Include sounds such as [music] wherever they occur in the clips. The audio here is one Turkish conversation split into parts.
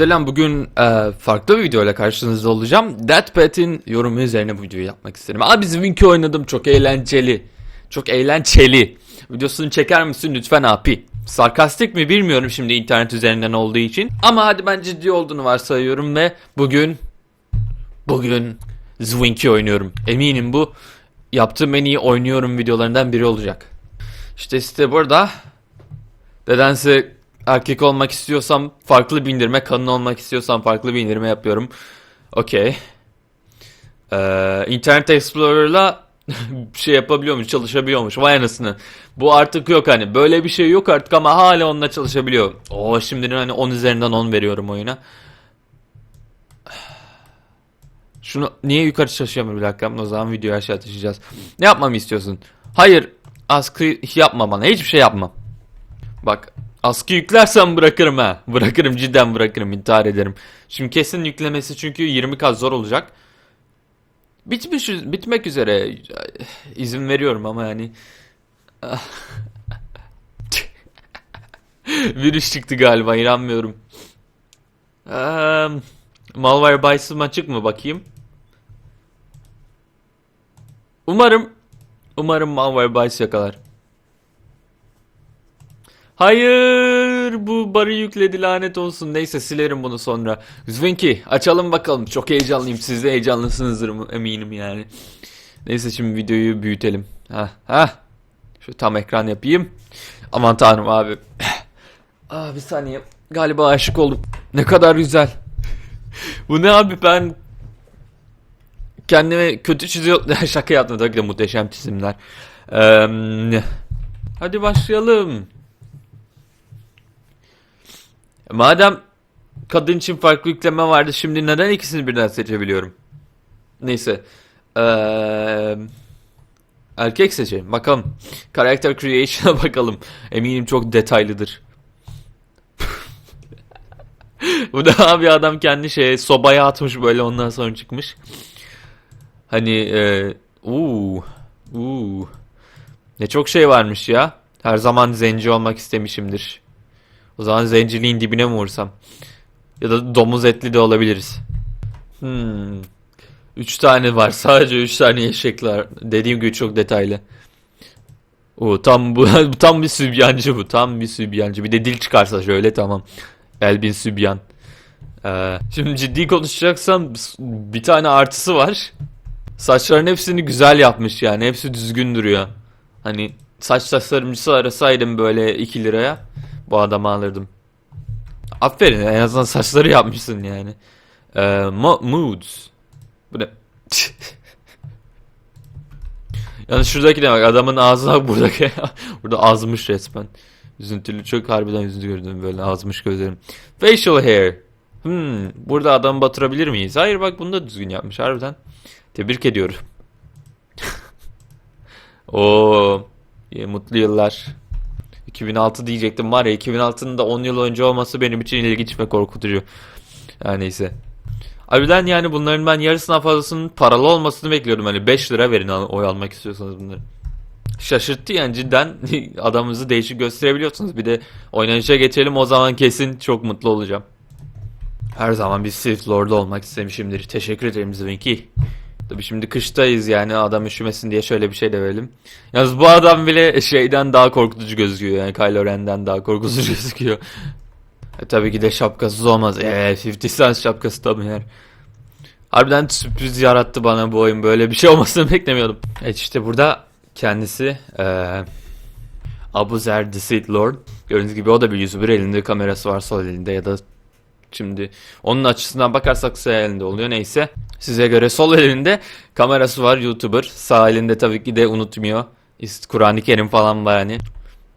Selam bugün e, farklı bir videoyla karşınızda olacağım. Deathpad'in yorumu üzerine bu videoyu yapmak istedim. Abi Zwink'i oynadım çok eğlenceli. Çok eğlenceli. Videosunu çeker misin lütfen abi? Sarkastik mi bilmiyorum şimdi internet üzerinden olduğu için. Ama hadi ben ciddi olduğunu varsayıyorum ve bugün bugün Zwink'i oynuyorum. Eminim bu yaptığım en iyi oynuyorum videolarından biri olacak. İşte site burada. Nedense erkek olmak istiyorsam farklı bir indirme, kadın olmak istiyorsam farklı bir indirme yapıyorum. Okey. Ee, Internet Explorer'la [laughs] şey yapabiliyormuş, çalışabiliyormuş. Vay anasını. Bu artık yok hani. Böyle bir şey yok artık ama hala onunla çalışabiliyor. Oo şimdiden hani 10 üzerinden 10 veriyorum oyuna. Şunu niye yukarı taşıyamıyorum bir dakika. O zaman videoyu aşağı taşıyacağız. Ne yapmamı istiyorsun? Hayır. Askı yapma bana. Hiçbir şey yapma. Bak askı yüklersem bırakırım ha. [laughs] Bırakırım cidden bırakırım intihar ederim. Şimdi kesin yüklemesi çünkü 20 kat zor olacak. Bitmiş, bitmek üzere. [sighs] İzin veriyorum ama yani. [laughs] Virüs çıktı galiba inanmıyorum. Eee Malware Byte'ım açık mı bakayım? Umarım Umarım Malware Bytes yakalar. Hayır bu barı yükledi lanet olsun. Neyse silerim bunu sonra. Zvinki açalım bakalım. Çok heyecanlıyım. Siz de heyecanlısınızdır eminim yani. Neyse şimdi videoyu büyütelim. Ha ha. Şu tam ekran yapayım. Aman tanrım abi. Aa [clears throat] bir saniye. Galiba aşık oldum. Ne kadar güzel. Bu ne abi ben kendime kötü çiziyor. [laughs] Şaka yaptım tabii ki de muhteşem çizimler. Eee, hadi başlayalım. Madem kadın için farklı yükleme vardı şimdi neden ikisini birden seçebiliyorum? Neyse. Eee, erkek seçelim. Bakalım. Character Creation'a [laughs] bakalım. Eminim çok detaylıdır. [laughs] Bu da abi adam kendi şeye sobaya atmış böyle ondan sonra çıkmış. Hani e, uuu uuu ne çok şey varmış ya. Her zaman zenci olmak istemişimdir. O zaman zenciliğin dibine mi vursam? Ya da domuz etli de olabiliriz. Hmm. Üç tane var. Sadece üç tane eşekler. Dediğim gibi çok detaylı. Oo, tam bu [laughs] tam bir sübyancı bu. Tam bir sübyancı. Bir de dil çıkarsa şöyle tamam. Elbin sübyan. Ee, şimdi ciddi konuşacaksam bir tane artısı var. Saçların hepsini güzel yapmış yani. Hepsi düzgün duruyor. Hani saç tasarımcısı arasaydım böyle 2 liraya bu adamı alırdım. Aferin en azından saçları yapmışsın yani. Ee, mo- moods. Bu ne? [laughs] yani şuradaki ne bak adamın ağzına buradaki [laughs] burada azmış resmen. Üzüntülü çok harbiden üzüntü gördüm böyle azmış gözlerim. Facial hair. Hmm, burada adamı batırabilir miyiz? Hayır bak bunu da düzgün yapmış harbiden. Tebrik ediyorum. [laughs] İyi, mutlu yıllar. 2006 diyecektim var ya 2006'nın da 10 yıl önce olması benim için ilginç ve korkutucu. Yani neyse. Harbiden yani bunların ben yarısından fazlasının paralı olmasını bekliyordum. Hani 5 lira verin oy almak istiyorsanız bunları. Şaşırttı yani cidden [laughs] adamınızı değişik gösterebiliyorsunuz. Bir de oynanışa geçelim o zaman kesin çok mutlu olacağım. Her zaman bir Sith Lord'u olmak istemişimdir. Teşekkür ederim Zvinki. Tabii şimdi kıştayız yani adam üşümesin diye şöyle bir şey de verelim. Yalnız bu adam bile şeyden daha korkutucu gözüküyor yani Kylo Ren'den daha korkutucu [laughs] gözüküyor. E, tabii ki de şapkasız olmaz. Eee 50 Cent şapkası tabii yer. Harbiden sürpriz yarattı bana bu oyun. Böyle bir şey olmasını [laughs] beklemiyordum. Evet işte burada kendisi eee Abu Zer the Sith Lord. Gördüğünüz gibi o da bir yüzü bir elinde kamerası var sol elinde ya da Şimdi onun açısından bakarsak sağ elinde oluyor neyse. Size göre sol elinde kamerası var YouTuber. Sağ elinde tabii ki de unutmuyor. Kur'an-ı Kerim falan var hani.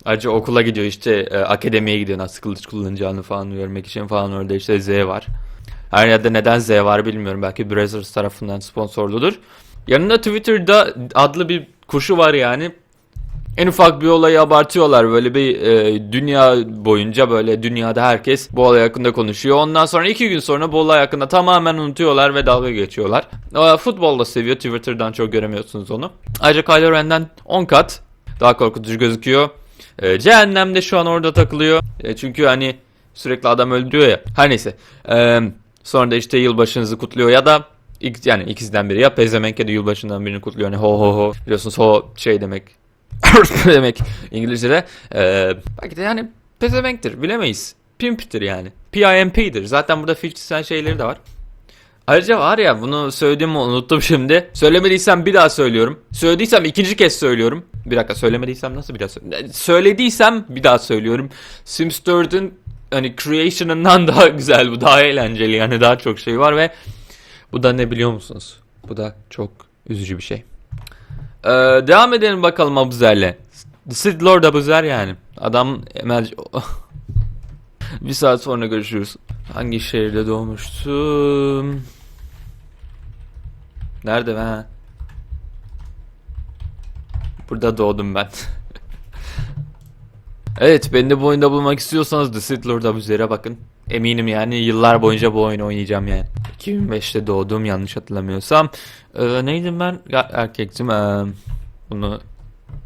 Ayrıca okula gidiyor işte e, akademiye gidiyor nasıl kılıç kullanacağını falan görmek için falan orada işte Z var. Her yerde neden Z var bilmiyorum. Belki Brazzers tarafından sponsorludur. Yanında Twitter'da adlı bir kuşu var yani en ufak bir olayı abartıyorlar böyle bir e, dünya boyunca böyle dünyada herkes bu olay hakkında konuşuyor. Ondan sonra iki gün sonra bu olay hakkında tamamen unutuyorlar ve dalga geçiyorlar. E, futbol da seviyor Twitter'dan çok göremiyorsunuz onu. Ayrıca Kylo Ren'den 10 kat daha korkutucu gözüküyor. E, cehennemde şu an orada takılıyor. E, çünkü hani Sürekli adam öldürüyor ya. Her neyse. Ee, sonra da işte yılbaşınızı kutluyor ya da yani ikisinden biri ya pezevenk ya da yılbaşından birini kutluyor. Hani ho ho ho. Biliyorsunuz ho şey demek. [laughs] demek İngilizce'de. Ee, belki de yani pezevenktir bilemeyiz. Pimp'tir yani. P-I-M-P'dir. Zaten burada 50 Cent şeyleri de var. Ayrıca var ya bunu söylediğimi unuttum şimdi. Söylemediysem bir daha söylüyorum. Söylediysem ikinci kez söylüyorum. Bir dakika söylemediysem nasıl bir daha söylüyorum. Söylediysem bir daha söylüyorum. Sims 4'ün hani creation'ından [laughs] daha güzel bu. Daha eğlenceli yani daha çok şey var ve bu da ne biliyor musunuz? Bu da çok üzücü bir şey. Ee, devam edelim bakalım Abuzer'le. Sith Lord Abuzer yani. Adam emel... [laughs] bir saat sonra görüşürüz. Hangi şehirde doğmuştum? Nerede ben? Burada doğdum ben. [laughs] evet, beni de bu oyunda bulmak istiyorsanız The Sith Lord Abuzer'e bakın. Eminim yani yıllar boyunca bu oyunu oynayacağım yani. 2005'te doğdum yanlış hatırlamıyorsam. Ee, neydim ben? Ya, erkektim. Ee, bunu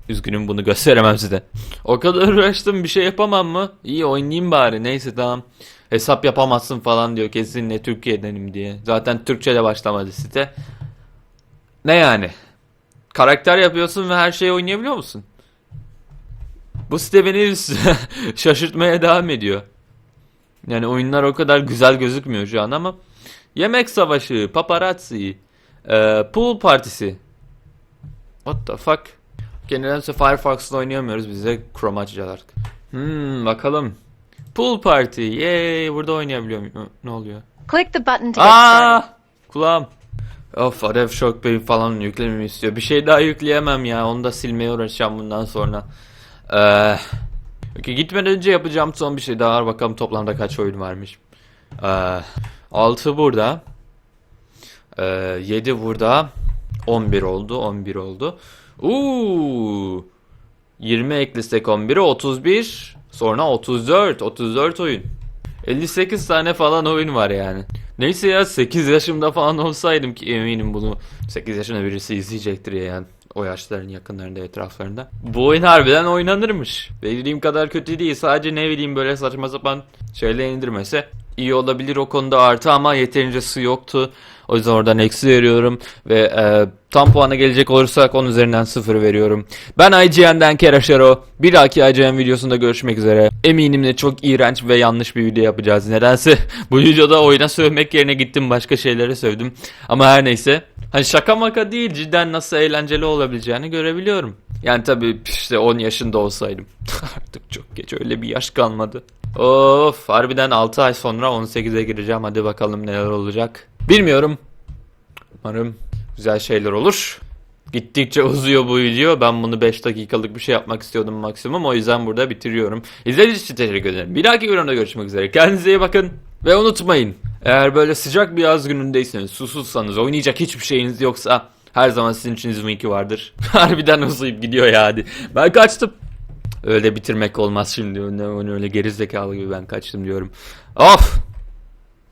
üzgünüm bunu gösteremem size. O kadar uğraştım bir şey yapamam mı? İyi oynayayım bari. Neyse tamam. Hesap yapamazsın falan diyor kesinlikle Türkiye'denim diye. Zaten Türkçe'de başlamadı site. Ne yani? Karakter yapıyorsun ve her şeyi oynayabiliyor musun? Bu site beni [laughs] şaşırtmaya devam ediyor. Yani oyunlar o kadar güzel gözükmüyor şu an ama Yemek savaşı, paparazzi, e, pool partisi. What the fuck? Nedense Firefox'la oynayamıyoruz biz de Chrome açacağız artık. Hmm bakalım. Pool party. Yay burada oynayabiliyor muyum? Ne oluyor? Click the button to get started. Aa! Kulağım. Of Adev Shock Bey falan yüklememi istiyor. Bir şey daha yükleyemem ya. Onu da silmeye uğraşacağım bundan sonra. Ee, okay, gitmeden önce yapacağım son bir şey daha var. Bakalım toplamda kaç oyun varmış. Ee, 6 burada. Ee, 7 burada. 11 oldu. 11 oldu. Uuu. 20 eklesek 11'e 31. Sonra 34. 34 oyun. 58 tane falan oyun var yani. Neyse ya 8 yaşımda falan olsaydım ki eminim bunu 8 yaşında birisi izleyecektir ya yani. O yaşların yakınlarında etraflarında. Bu oyun harbiden oynanırmış. Dediğim kadar kötü değil. Sadece ne bileyim böyle saçma sapan şeyle indirmese iyi olabilir o konuda artı ama yeterince su yoktu. O yüzden oradan eksi veriyorum. Ve e, tam puana gelecek olursak 10 üzerinden 0 veriyorum. Ben IGN'den Keraşero. Bir dahaki IGN videosunda görüşmek üzere. Eminim de çok iğrenç ve yanlış bir video yapacağız. Nedense [laughs] bu videoda oyuna sövmek yerine gittim başka şeylere sövdüm. Ama her neyse. Hani şaka maka değil cidden nasıl eğlenceli olabileceğini görebiliyorum. Yani tabii işte 10 yaşında olsaydım. [laughs] Artık çok geç öyle bir yaş kalmadı. Of harbiden 6 ay sonra 18'e gireceğim. Hadi bakalım neler olacak. Bilmiyorum. Umarım güzel şeyler olur. Gittikçe uzuyor bu video. Ben bunu 5 dakikalık bir şey yapmak istiyordum maksimum. O yüzden burada bitiriyorum. İzlediğiniz için teşekkür ederim. Bir dahaki videoda görüşmek üzere. Kendinize iyi bakın. Ve unutmayın. Eğer böyle sıcak bir yaz günündeyseniz, susuzsanız, oynayacak hiçbir şeyiniz yoksa her zaman sizin için Zumiki vardır. [laughs] Harbiden uzayıp gidiyor ya hadi. Ben kaçtım. Öyle bitirmek olmaz şimdi. Öyle, öyle gerizekalı gibi ben kaçtım diyorum. Of!